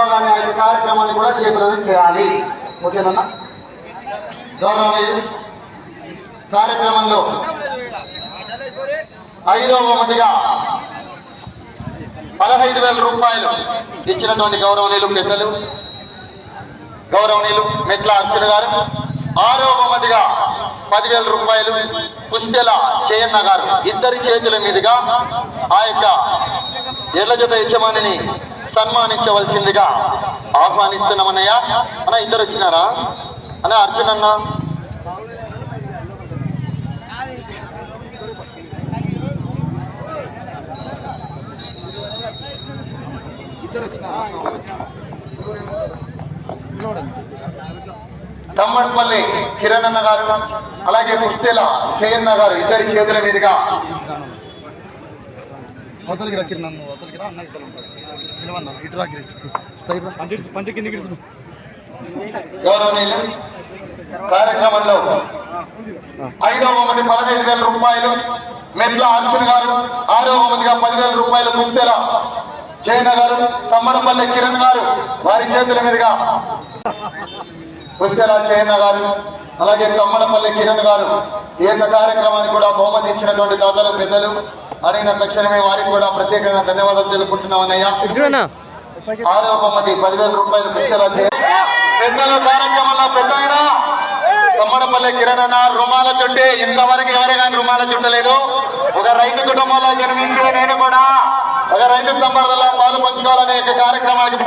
విభాగాన్ని అనే యొక్క కార్యక్రమాన్ని కూడా చేపట్టడం చేయాలి. ఓకేనన్నా గౌరవనీయులు కార్యక్రమంలో ఐదవ మందిగా పదహైదు వేల రూపాయలు ఇచ్చినటువంటి గౌరవనీయులు పెద్దలు గౌరవనీయులు మెట్ల అర్చన గారు. ఆరో బహుమతిగా పదివేల రూపాయలు పుస్తెల చేయన్న గారు ఇద్దరి చేతుల మీదుగా ఆ యొక్క ఎర్ల జత యజమానిని సన్మానించవలసిందిగా ఆహ్వానిస్తున్నామన్నయ్య. అన్న ఇద్దరు వచ్చినారా? అన్న అర్జున్ అన్న. తమ్మడిపల్లి కిరణ్ అన్న గారు అలాగే కుస్తేల చేయన్న గారు ఇద్దరి చేతుల మీదుగా. కార్యక్రమంలో ఐదవ బహుమతి పదహైదు వేల రూపాయలు మెట్ల అర్జున్ గారు ఆరవ బహుమతిగా పదివేల రూపాయలు పుస్తెల జయన గారు తమ్మడపల్లి కిరణ్ గారు వారి చేతుల మీదుగా. పుస్తెల జయన్న గారు అలాగే తమ్మడపల్లి కిరణ్ గారు ఈ యొక్క కార్యక్రమానికి కూడా బహుమతి ఇచ్చినటువంటి దాతలు పెద్దలు అడిగిన తక్షణమే వారికి కూడా ప్రత్యేకంగా ధన్యవాదాలు తెలుపుకుంటున్నాం అన్నయ్య ఇచ్చుడన్నా ఆరవ బహుమతి పదివేల రూపాయలు జయన్న పెద్దల కార్యక్రమంలో పెద్దయినా తమ్మడపల్లి కిరణ్ అన్న రుమాల చుట్టే ఇంతవరకు ఎవరే కానీ రుమాల చుట్టలేదు. ఒక రైతు కుటుంబంలో జన్మించి నేను కూడా ఒక రైతు సంపర్దలో పాలు పంచుకోవాలనే కార్యక్రమానికి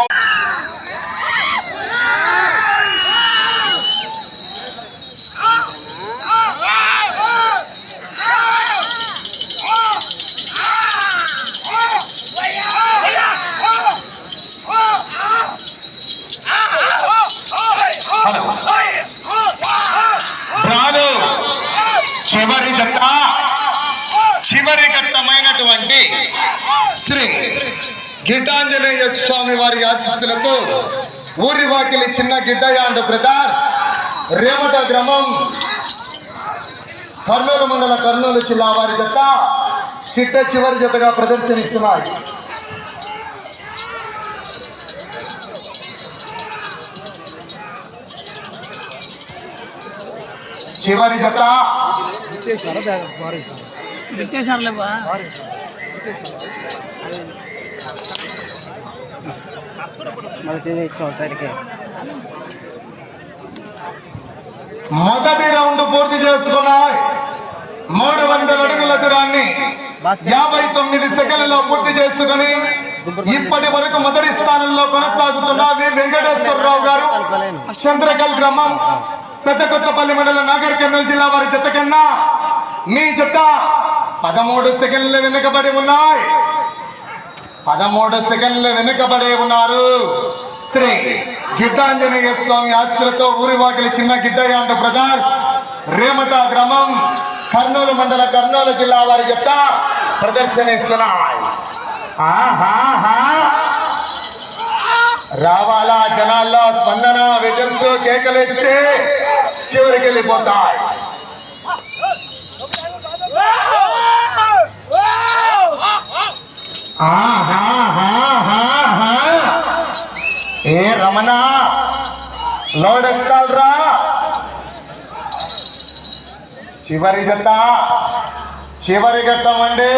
హలో రాను చివరి జత చివరి ఘట్టమైనటువంటి శ్రీ గిటాంజనేయ స్వామి వారి ఆశీస్సులతో ఊరి వాకిలి చిన్న గిడ్డయాండ్ బ్రదర్స్ రేమట గ్రామం కర్నూలు మండల కర్నూలు జిల్లా వారి జత చిట్ట చివరి జతగా ప్రదర్శనిస్తున్నాయి. ఇచ్చుకోవాలి తరికే మొదటి రౌండ్ పూర్తి చేసుకున్నాయి. మూడు వందల అడుగుల దూరాన్ని యాభై తొమ్మిది సెకండ్లలో పూర్తి ఇప్పటి వరకు మొదటి స్థానంలో కొనసాగుతున్న వి వెంకటేశ్వరరావు గారు. చంద్రకల్ గ్రామం పెద్ద కొత్తపల్లి మండలం నాగర్ కర్నూలు జిల్లా వారి జత కన్నా మీ జత పదమూడు సెకండ్లు వెనుకబడి ఉన్నాయి. పదమూడు సెకండ్లు వెనుకబడి ఉన్నారు. శ్రీ గిడ్డాంజనేయ స్వామి ఆశలతో ఊరివాకిలి చిన్న గిడ్డయాండ బ్రదర్స్ రేమట గ్రామం కర్నూలు మండల కర్నూలు జిల్లా వారి చెత్త ప్రదర్శనిస్తున్నాయి. రావాలా జనాల్లో స్పందన విజన్స్ కేకలేస్తే చివరికి వెళ్ళిపోతాయి ఏ రమణ లోడెత్తాలరా చివరి జత చివరి ఘట్టం అండి.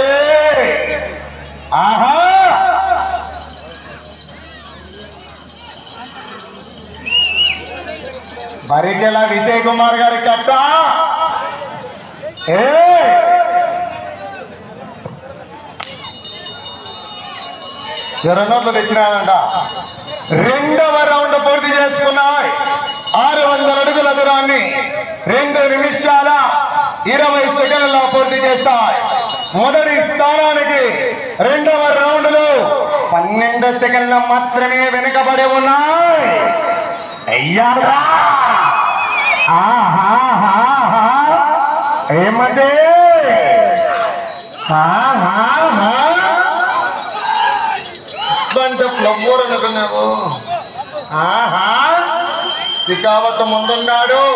ఆహా! బరికెల విజయ్ కుమార్ గారి కట్ట! ఏ! ఇరవై నోట్లు రెండవ రౌండ్ పూర్తి చేసుకున్నాయి. ఆరు వందల అడుగుల దూరాన్ని రెండు నిమిషాల ఇరవై సెకండ్లలో పూర్తి చేస్తాయి. మొదటి స్థానానికి రెండవ రౌండ్లో పన్నెండు సెకండ్లు మాత్రమే వెనుకబడి ఉన్నాయి. అయ్యారా. ఏమంటే. అంటే ఫ్లవర్ అనుకున్నావు. ఆహా. శిఖావత్ ముందున్నాడు.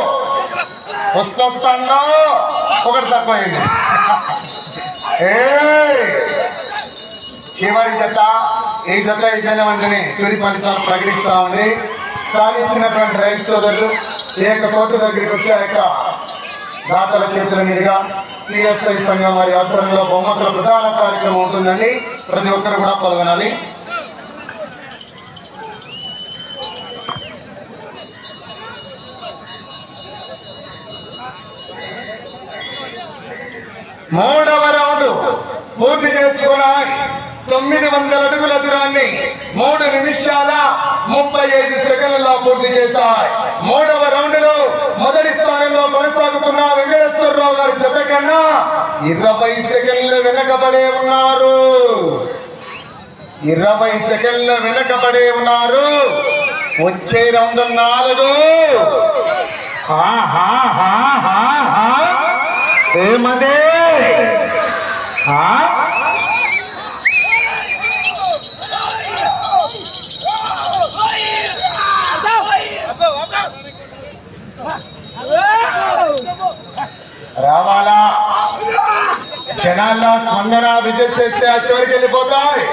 వస్తాను ఒకటి తక్కువైంది. ఏ చివరి జత ఈ జత ఏదైనా వెంటనే తుది ఫలితాలు ప్రకటిస్తా ఉంది. సాధించినటువంటి రైతు సోదరులు ఈ యొక్క కోర్టు దగ్గరికి వచ్చి ఆ యొక్క దాతల చేతుల మీదుగా సిఎస్ఐ సంఘం వారి ఆధ్వర్యంలో బహుమతుల ప్రధాన కార్యక్రమం ఉంటుందండి. ప్రతి ఒక్కరు కూడా పాల్గొనాలి. మూడవ పూర్తి చేసుకున్నాయి. తొమ్మిది వందల అడుగుల దూరాన్ని మూడు నిమిషాల ముప్పై ఐదు సెకండ్లలో పూర్తి చేశాయి. మూడవ రౌండ్లో మొదటి స్థానంలో కొనసాగుతున్న వెంకటేశ్వరరావు గారి జత కన్నా ఇరవై సెకండ్లు వెనకబడే ఉన్నారు. ఇరవై సెకండ్లు వెనకబడే ఉన్నారు. వచ్చే రౌండ్ నాలుగు. ఏమదే? రావాలా? జనాల్లో స్పందన విజిట్ చేస్తే ఆ చివరికి వెళ్ళిపోతాయి.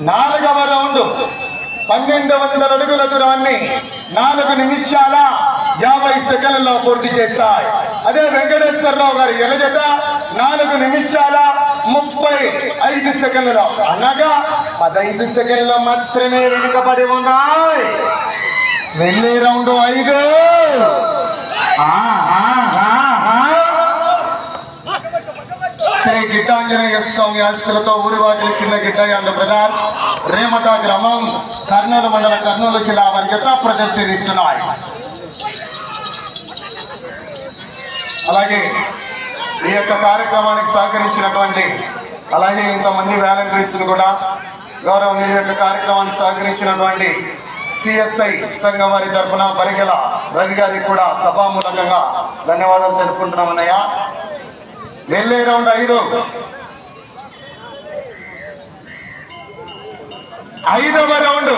నాలుగవ రౌండ్ పన్నెండు వందల అడుగుల దూరాన్ని నాలుగు నిమిషాల యాభై సెకండ్లలో పూర్తి చేశాయి అదే వెంకటేశ్వరరావు గారి ఎలజట నాలుగు నిమిషాల ముప్పై ఐదు సెకండ్లలో. అనగా పదైదు సెకండ్ల మాత్రమే వెనుకబడి ఉన్నాయి. వెళ్ళే రౌండ్ ఐదు. ఆ, ఆ. శ్రీ ఆంజనేయ స్వామి ఆశీస్సులతో ఊరివాకిలి చిన్న గిట్టయ్య అండ్ బ్రదర్ రేమట గ్రామం కర్నూలు మండల కర్నూలు జిల్లా వారి జత ప్రదర్శనిస్తున్నాయి అలాగే ఈ యొక్క కార్యక్రమానికి సహకరించినటువంటి అలాగే ఇంతమంది వాలంటీర్స్ కూడా గౌరవనీయుల యొక్క కార్యక్రమానికి సహకరించినటువంటి సిఎస్ఐ సంఘం వారి తరఫున బరిగెల రవి గారికి కూడా సభామూలకంగా ధన్యవాదాలు తెలుపుకుంటున్నామన్నయ్య. వెళ్ళే రౌండ్ ఐదు. ఐదవ రౌండ్.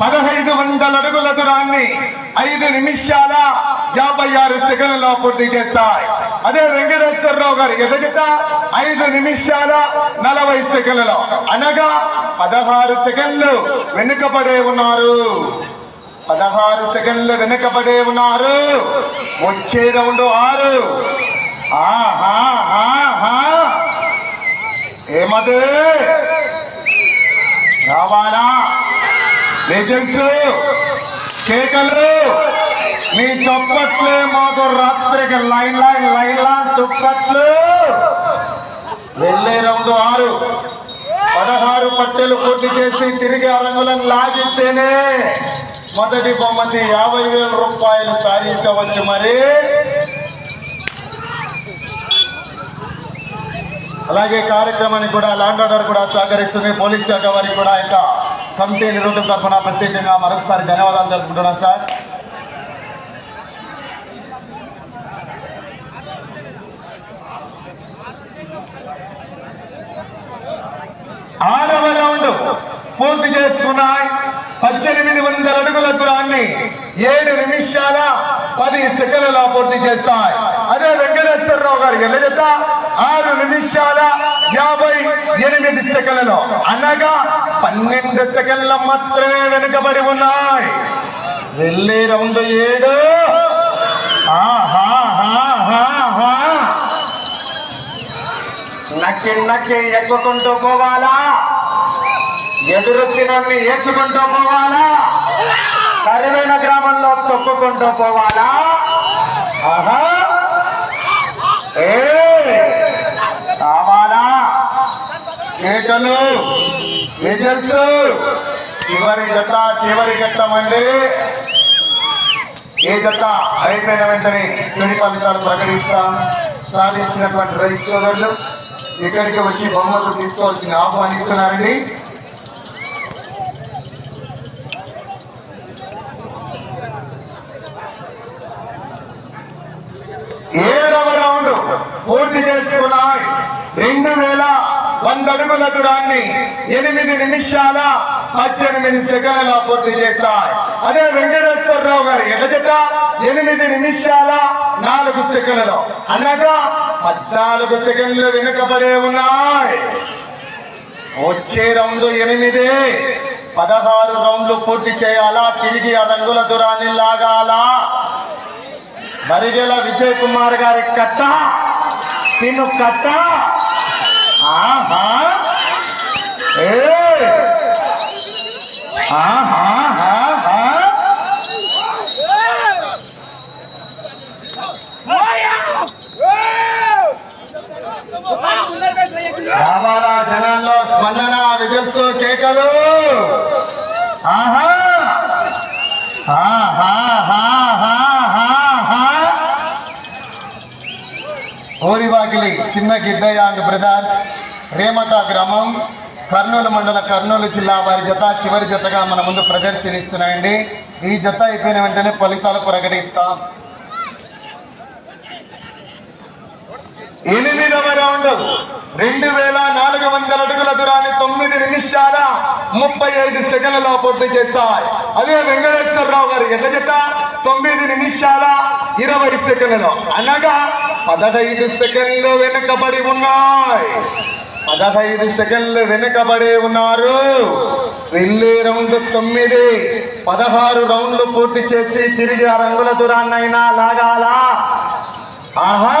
పదహైదు వందల అడుగుల దూరాన్ని ఐదు నిమిషాల యాభై ఆరు సెకండ్లలో పూర్తి చేశాయి. అదే వెంకటేశ్వరరావు గారి ఎదుట ఐదు నిమిషాల నలభై సెకండ్లలో. అనగా పదహారు సెకండ్లు వెనుకబడే ఉన్నారు. పదహారు సెకండ్లు వెనుకబడే ఉన్నారు. వచ్చే రౌండ్ ఆరు. ఏమదే? రావాలా? లెజెండ్స్ కేకలు. మీ చప్పట్లు మాకు రాత్రికి లైన్ లైన్ లైన్ లైన్ దుప్పట్లు వెళ్ళే రౌండ్ ఆరు. పదహారు పట్టెలు పూర్తి చేసి తిరిగి అరంగులను లాగిస్తేనే మొదటి బొమ్మకి యాభై వేల రూపాయలు సాధించవచ్చు మరి. అలాగే కార్యక్రమానికి కూడా ల్యాండ్ ఆర్డర్ కూడా సహకరిస్తుంది పోలీస్ శాఖ వారికి కూడా యొక్క కమిటీ నిరూపణ తరఫున ప్రత్యేకంగా మరొకసారి ధన్యవాదాలు తెలుపుకుంటున్నాం సార్. ఆరవ రౌండ్ పూర్తి చేసుకున్నాయి. పద్దెనిమిది వందల అడుగుల దూరాన్ని ఏడు నిమిషాల పది సెకండ్ల పూర్తి చేస్తాయి. అదే వెంకటేశ్వరరావు గారి ఎల్లజత ఆరు నిమిషాల యాభై ఎనిమిది సెకండ్లలో. అనగా పన్నెండు సెకండ్ల మాత్రమే వెనుకబడి ఉన్నాయి. వెళ్ళే రౌండ్ ఏడు. నక్కి నక్కి ఎక్కుకుంటూ పోవాలా? ఎదురొచ్చినన్ని వేసుకుంటూ పోవాలా? గ్రామంలో పోవాలా? ఆహా. ఏ? కావాలా? కేకలు విజిల్స్ చివరి జత చివరి ఘట్టమండి. ఏ జత? అయిపోయిన వెంటనే తుది ఫలితాలు ప్రకటిస్తాం. సాధించినటువంటి రైతు సోదరులు ఇక్కడికి వచ్చి బహుమతులు తీసుకోవాల్సింది ఆహ్వానిస్తున్నారండి ఏడవ రౌండ్ పూర్తి చేసుకున్నాయి. రెండు వేల వంద అడుగుల దూరాన్ని ఎనిమిది నిమిషాల పద్దెనిమిది సెకండ్ల పూర్తి చేశాయి. అదే వెంకటేశ్వరరావు గారు ఎడజట ఎనిమిది నిమిషాల నాలుగు సెకండ్లలో అనగా పద్నాలుగు సెకండ్లు వెనుకబడే ఉన్నాయి. వచ్చే రౌండ్ ఎనిమిది పదహారు రౌండ్లు పూర్తి చేయాలా? తిరిగి ఆ రంగుల దూరాన్ని లాగాలా? బరిగెల విజయ్ కుమార్ గారి కట్ట. తిను కట్ట. ఆహా. ఏ. ఆహా రావాలా జనాల్లో స్పందన విజిల్స్ కేకలు. ఆహా. ఆహా. చిన్న గిడ్డయ్య అండ్ బ్రదర్స్ రేమట గ్రామం కర్నూలు మండల కర్నూలు జిల్లా వారి జత చివరి జతగా మన ముందు ప్రదర్శనిస్తున్నాయండి. ఈ జత అయిపోయిన వెంటనే ఫలితాలు ప్రకటిస్తాం. ఎనిమిదవ రౌండ్. రెండు వేల నాలుగు వందల అడుగుల దూరాన్ని తొమ్మిది నిమిషాల ముప్పై ఐదు సెకండ్లలో పూర్తి చేస్తాయి అదే వెంకటేశ్వరరావు గారు ఎట్ల జత తొమ్మిది నిమిషాల ఇరవై సెకండ్లలో. అనగా పదహైదు సెకండ్లు వెనుకబడి ఉన్నాయి. పదహైదు సెకండ్లు వెనుకబడి ఉన్నారు. వెళ్ళే రౌండ్ తొమ్మిది పదహారు రౌండ్లు పూర్తి చేసి తిరిగి ఆ రంగుల దూరాన్నైనా లాగాలా? ఆహా!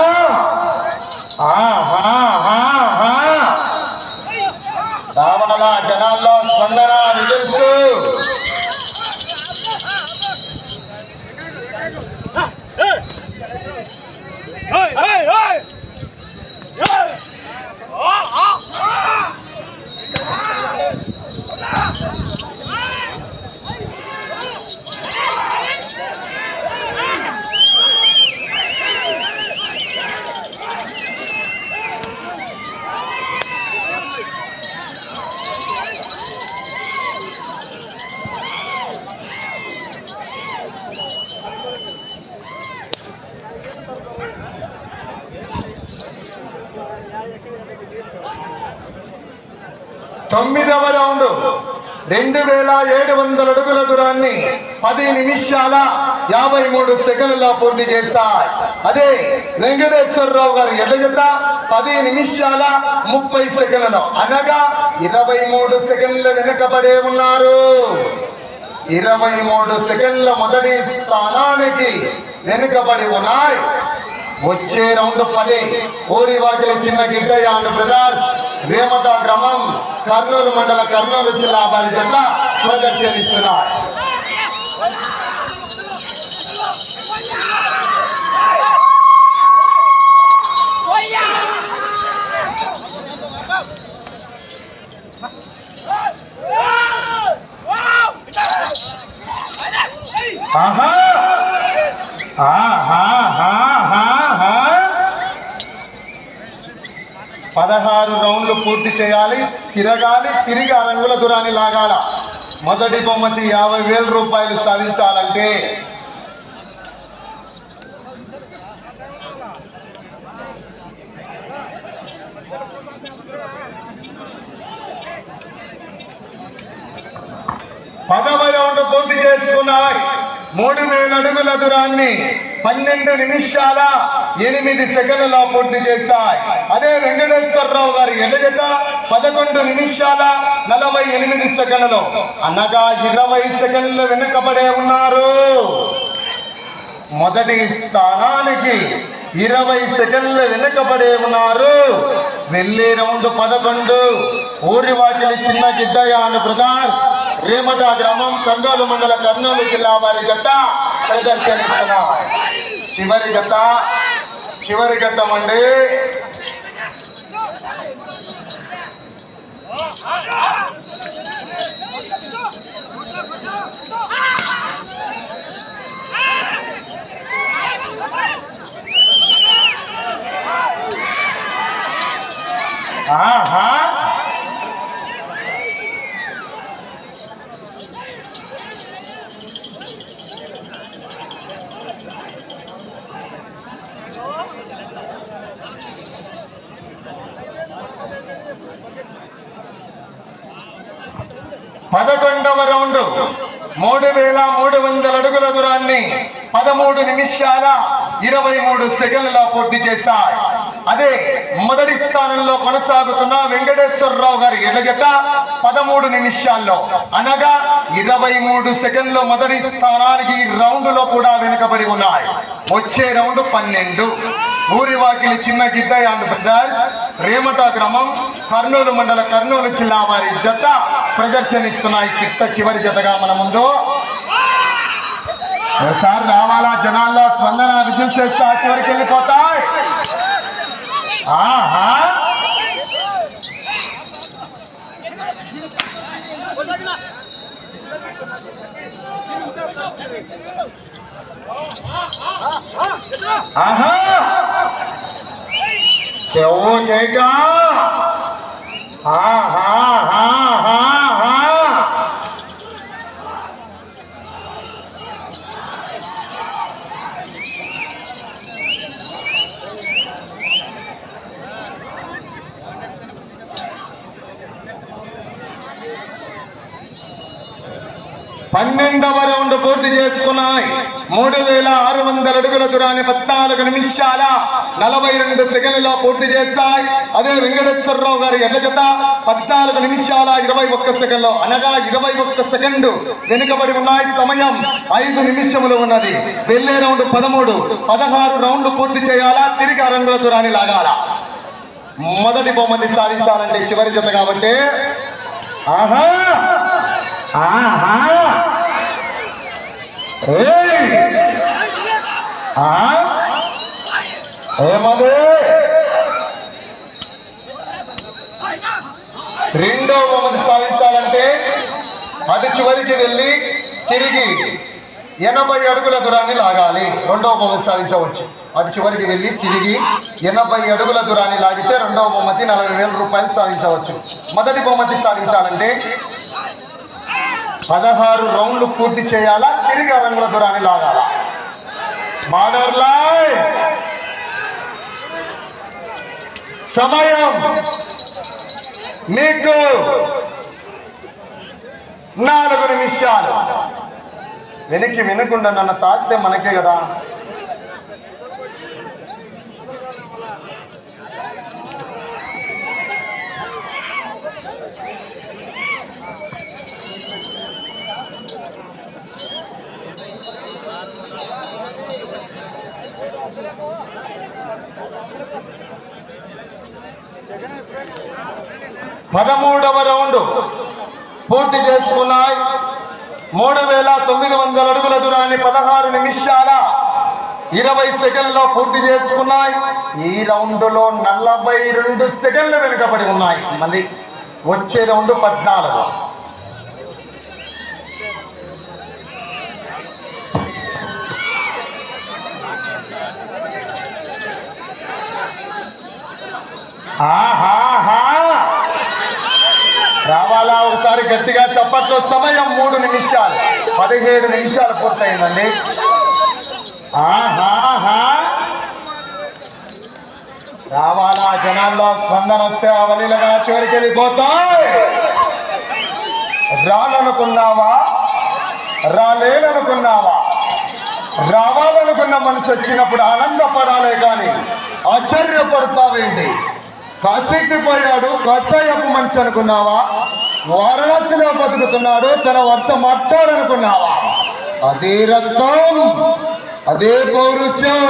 ఆహా ఆహా రావాలా జనాల్లో స్పందన విజిల్స్ తొమ్మిదవ రౌండ్. రెండు వేల ఏడు వందల అడుగుల దూరాన్ని పది నిమిషాల యాభై మూడు సెకండ్ల పూర్తి చేస్తాయి అదే వెంకటేశ్వరరావు గారు ఎడగట పది నిమిషాల ముప్పై సెకండ్లు అనగా ఇరవై మూడు సెకండ్ల వెనుకబడే ఉన్నారు. ఇరవై మూడు సెకండ్ల మొదటి స్థానానికి వెనుకబడి ఉన్నాయి. వచ్చే రౌండ్ పది. ఊరి చిన్న గిడ్డయ్య అండ్ బ్రదర్స్ రేమట గ్రామం కర్నూలు మండల కర్నూలు జిల్లా వారి జట్ల ప్రదర్శనిస్తున్నారు ఆహా! ఆహా! ఆహా. పదహారు రౌండ్లు పూర్తి చేయాలి తిరగాలి తిరిగి ఆ రంగుల దురాన్ని లాగాల. మొదటి బహుమతి యాభై వేల రూపాయలు సాధించాలంటే పదవ రౌండ్ పూర్తి చేసుకున్నాయి. మూడు వేల అడుగుల దూరాన్ని పన్నెండు నిమిషాల ఎనిమిది సెకండ్లలో పూర్తి చేశాయి. అదే వెంకటేశ్వరరావు గారి ఎడజట పదకొండు నిమిషాల నలభై ఎనిమిది సెకండ్లు అనగా ఇరవై సెకండ్లు వెనుకబడే ఉన్నారు. మొదటి స్థానానికి ఇరవై సెకండ్లు వెనుకబడే ఉన్నారు. వెళ్ళే రౌండ్ పదకొండు. ఊరి వాకిలి చిన్న గిడ్డయాను బ్రదర్స్ రేమట గ్రామం కర్నూలు మండల కర్నూలు జిల్లా వారి జత ప్రదర్శనిస్తున్నారు చివరి జత చివరి ఘట్టం అండి ఆహా రౌండ్ మూడు వేల మూడు వందల అడుగుల దూరాన్ని పదమూడు నిమిషాల ఇరవై మూడు సెకండ్లలో పూర్తి చేశాయి. అదే మొదటి స్థానంలో కొనసాగుతున్న వెంకటేశ్వరరావు గారి ఎడ్ల పదమూడు నిమిషాల్లో. అనగా ఇరవై మూడు సెకండ్లు మొదటి స్థానానికి రౌండ్లో కూడా వెనుకబడి ఉన్నాయి. వచ్చే రౌండ్ పన్నెండు. ఊరి వాకిలి చిన్న గిద్దయ్య అండ్ బ్రదర్స్ రేమట గ్రామం కర్నూలు మండల కర్నూలు జిల్లా వారి జత ప్రదర్శనిస్తున్నాయి. చిట్ట చివరి జతగా మన ముందు. ఒకసారి రావాలా? జనాల్లో స్పందన విజిల్ చేస్తా. చివరికి వెళ్ళిపోతాయి. ఆహా! આહા કેવો పన్నెండవ రౌండ్ పూర్తి చేసుకున్నాయి. మూడు వేల ఆరు వందల అడుగుల దూరాన్ని పద్నాలుగు నిమిషాల నలభై రెండు సెకండ్లలో పూర్తి చేస్తాయి. అదే వెంకటేశ్వరరావు గారి ఎడ్ల జత పద్నాలుగు నిమిషాల ఇరవై ఒక్క సెకండ్లో అనగా ఇరవై ఒక్క సెకండ్ వెనుకబడి ఉన్నాయి. సమయం ఐదు నిమిషములు ఉన్నది. వెళ్ళే రౌండ్ పదమూడు పదహారు రౌండ్లు పూర్తి చేయాలా? తిరిగి అరంగుల దూరాన్ని లాగాల? మొదటి బహుమతి సాధించాలంటే చివరి జత కాబట్టి. ఆహా! ఆహా! ఏమది రెండో బహుమతి సాధించాలంటే అటు చివరికి వెళ్ళి తిరిగి ఎనభై అడుగుల దూరాన్ని లాగాలి. రెండవ బహుమతి సాధించవచ్చు. అటు చివరికి వెళ్ళి తిరిగి ఎనభై అడుగుల దూరాన్ని లాగితే రెండవ బహుమతి నలభై వేల రూపాయలు సాధించవచ్చు. మొదటి బహుమతి సాధించాలంటే పదహారు రౌండ్లు పూర్తి చేయాలా? తిరిగి ఆ రంగుల దూరాన్ని లాగాల? మాడర్లాయ్ సమయం. మీకు నాలుగు నిమిషాలు. వెనక్కి వినకుండా నన్ను తాకితే మనకే కదా. పదమూడవ రౌండ్ పూర్తి చేసుకున్నాయి. మూడు వేల తొమ్మిది వందల అడుగుల దూరాన్ని పదహారు నిమిషాల ఇరవై సెకండ్లో పూర్తి చేసుకున్నాయి. ఈ రౌండ్లో నలభై రెండు సెకండ్లు వెనుకబడి ఉన్నాయి. మళ్ళీ వచ్చే రౌండ్ పద్నాలుగు. ఆహాహా. ఒకసారి గట్టిగా చప్పట్లో సమయం మూడు నిమిషాలు. పదిహేడు నిమిషాలు పూర్తయిందండి. ఆహాహా రావాలా? జనాల్లో స్పందన వస్తే అవలీలగా చివరికి వెళ్ళిపోతాయి రాలనుకున్నావా రాలేననుకున్నావా రావాలనుకున్న మనసు వచ్చినప్పుడు ఆనందపడాలే కానీ ఆశ్చర్యపడతావేంటి? కాశీకి పోయాడు కషాయపు మనిషి అనుకున్నావా? వారణాసిలో బతుకుతున్నాడు తన వర్ష మార్చాడనుకున్నావా అదే రక్తం అదే పౌరుషం.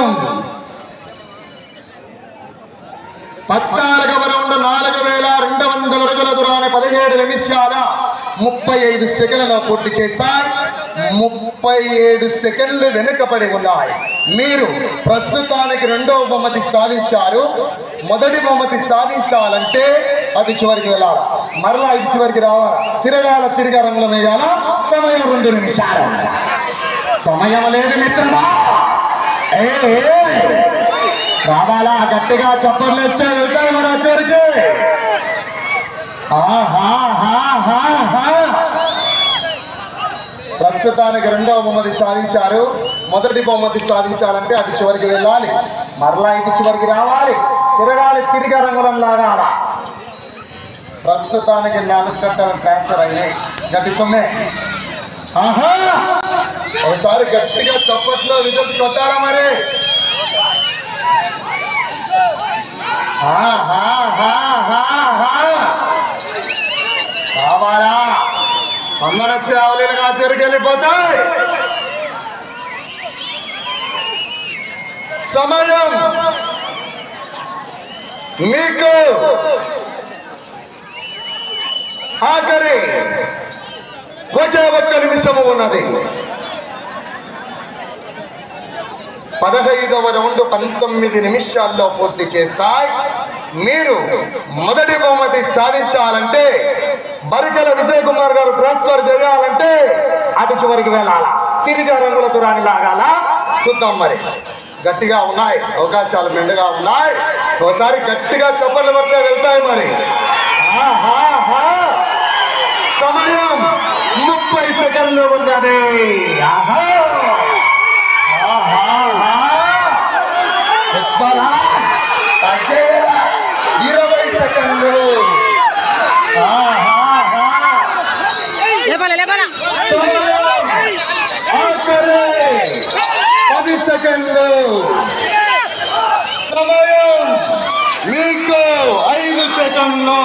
పద్నాలుగవ రౌండ్ నాలుగు వేల రెండు వందల అడుగుల దూరాన్ని పదిహేడు నిమిషాల ముప్పై ఐదు సెకండ్లలో పూర్తి చేశారు ముప్పై ఏడు సెకండ్లు వెనుకబడి ఉన్నాయి. మీరు ప్రస్తుతానికి రెండవ బహుమతి సాధించారు. మొదటి బహుమతి సాధించాలంటే అటు చివరికి వెళ్ళాలి? మరలా ఇటు చివరికి రావాలి? తిరగాల తిరగ రంగుల వేయాల సమయం రెండు నిమిషాలు. సమయం లేదు మిత్రమా? ఏ రావాలా? గట్టిగా చప్పర్లేస్తే వెళ్తాయి మన చివరికి. హా ప్రస్తుతానికి రెండవ బహుమతి సాధించారు. మొదటి బహుమతి సాధించాలంటే అటు చివరికి వెళ్ళాలి. మరలా ఇటు చివరికి రావాలి. తిరగాలి తిరిగి రంగులం లాగా ప్రస్తుతానికి నాలుగు కట్టలు ట్రాన్స్ఫర్ అయినాయి. గట్టి సొమ్మే. ఆహా! ఒకసారి గట్టిగా చప్పట్లో విజిల్స్ కొట్టారా మరి? ఆహాహాహాహా. కావాలా అందరికి అవలీలుగా తిరిగెళ్ళిపోతాయి సమయం మీకు ఆఖరి ఒకే ఒక్క నిమిషము ఉన్నది. పదహైదవ రౌండ్ పంతొమ్మిది నిమిషాల్లో పూర్తి చేశాయి. మీరు మొదటి బహుమతి సాధించాలంటే బరికల విజయ్ కుమార్ గారు ట్రాన్స్ఫర్ చేయాలంటే అటు చివరికి వెళ్ళాలా? తిరిగి రంగుల దురాని లాగాల? చూద్దాం మరి. గట్టిగా ఉన్నాయి. అవకాశాలు మెండుగా ఉన్నాయి. ఒకసారి గట్టిగా చప్పట్లు పడితే వెళ్తాయి మరి. సమయం ముప్పై సెకండ్లు ఉన్నది. ఆహా ఆహాహా. పుష్పరాజ్ తగ్గేలా ఇరవై సెకండ్లు ఆహాహా. లేపాలి లేపాలా సమయం ఆఖరి పది సెకండ్లు సమయం మీకు ఐదు సెకండ్లు.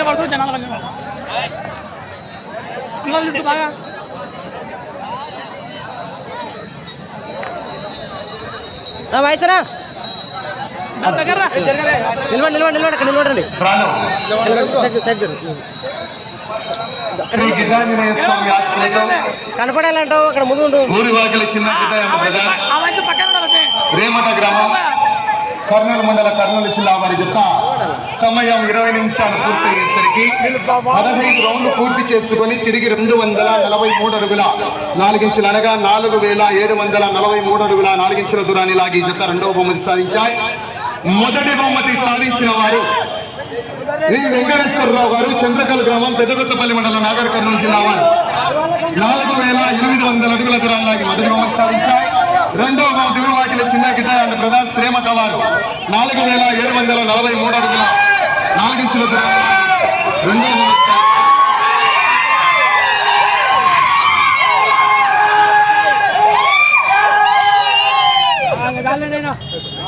మీద పడుతుంది జనాల పిల్లలు తీసుకో బాగా రా. నిలబడి నిలబడి నిలబడి అక్కడ నిలబడండి కనపడాలంటావు అక్కడ ముందు రేమట గ్రామం కర్నూలు మండల కర్నూలు జిల్లా వారి జత సమయం ఇరవై నిమిషాలు పూర్తయ్యేసరికి పదహైదు రౌండ్లు పూర్తి చేసుకొని తిరిగి రెండు వందల నలభై మూడు అడుగుల నాలుగించులు అనగా నాలుగు వేల ఏడు వందల నలభై మూడు అడుగుల నాలుగించుల దూరాన్ని లాగి జత రెండవ బహుమతి సాధించాయి. మొదటి బహుమతి సాధించిన వారు శ్రీ వెంకటేశ్వరరావు గారు చంద్రకల్ గ్రామం పెద్దగొత్తపల్లి మండలం నాగర్ కర్నూలు జిల్లా వారు. నాలుగు వేల ఎనిమిది వందల అడుగుల దూరాన్ని లాగి మొదటి బహుమతి సాధించాయి. రెండవ దూరువాకిలి చిన్న గిటాయ్ అండ్ ప్రధాన శ్రీమక వారు నాలుగు వేల ఏడు వందల నలభై మూడు అడుగుల నాలుగించుల దూరం రెండవ Dale.